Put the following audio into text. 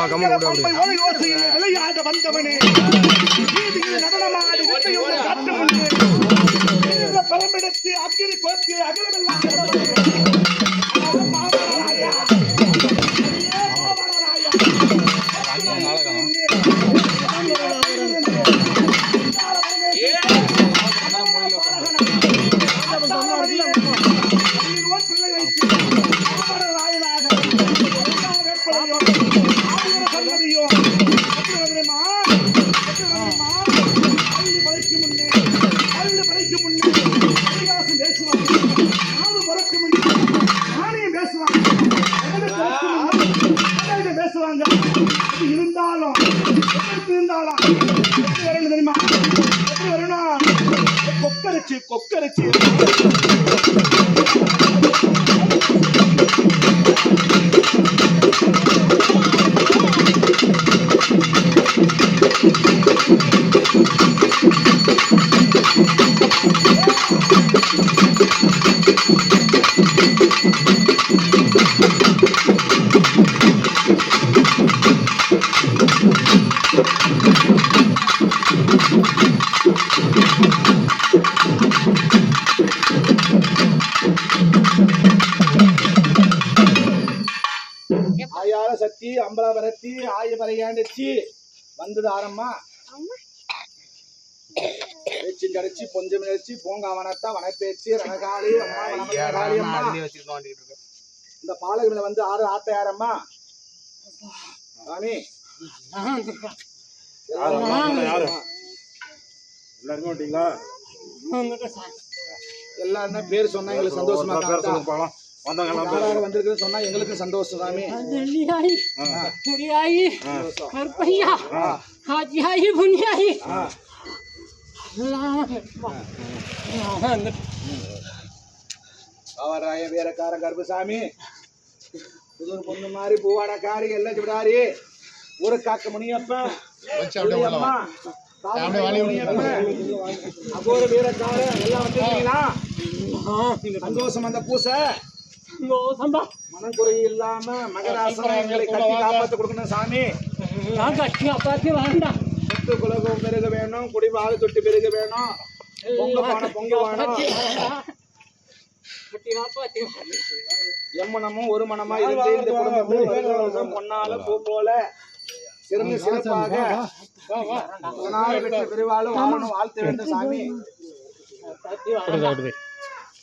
பம்பை ஓலை ஓசையிலே விளையாட வந்தவனே. நடனமாடி அக்கினி கோர்த்து அகிலமெல்லாம் இருந்தாளா இருந்தாலும் எப்படி வரணும் தெரியுமா? எப்படி வரணும் கொக்கரிச்சு கொக்கரிச்சு ஆயார சக்தி அம்பலவரத்தி ஆயவரையாண்டச்சி வந்தது ஆரம்மா. பேச்சு கரைச்சி பொஞ்சம் நினைச்சு பூங்காவனத்தா வனப்பேச்சு ரணகாளி இந்த பாலகமில வந்து ஆறு ஆத்த யாரம்மா சாமி எல்லாருமே வந்தீங்களா எல்லாரும் பேர் சொன்னா எங்களுக்கு சந்தோஷமா வந்தவங்க வந்திருக்கு எங்களுக்கு சந்தோஷம் சாமி. வெள்ளியாயி பெரியாயி கற்பையா ஆஜியாயி புண்ணியாயி அவராய கருப்புசாமி. புது பொண்ணு மாதிரி பூவாடக்காரி எல்லாம் சொல்றாரு ஒரு காக்க முனியப்பன் அகோர வீரக்காரன் எல்லாம் வந்துருக்கீங்களா சந்தோஷம் அந்த பூசை. மனக்குறை இல்லாம மகராசனம் எங்களை கட்டி காப்பாத்து கொடுக்கணும் சாமி. நான் கட்டி வேண்டாம் சொத்து குலகம் பெருக வேணும் குடிபால் தொட்டி பெருக வேணும். பொங்க பானை பொங்க வேணும் கட்டி காப்பாத்தி எம்மனமும் ஒரு மனமா இருந்து இந்த குடும்பத்தில் பொன்னால பூ போல சிறந்து சிறப்பாக பெற்ற பெருவாளும் வாழணும் வாழ்த்த வேண்டும் சாமி.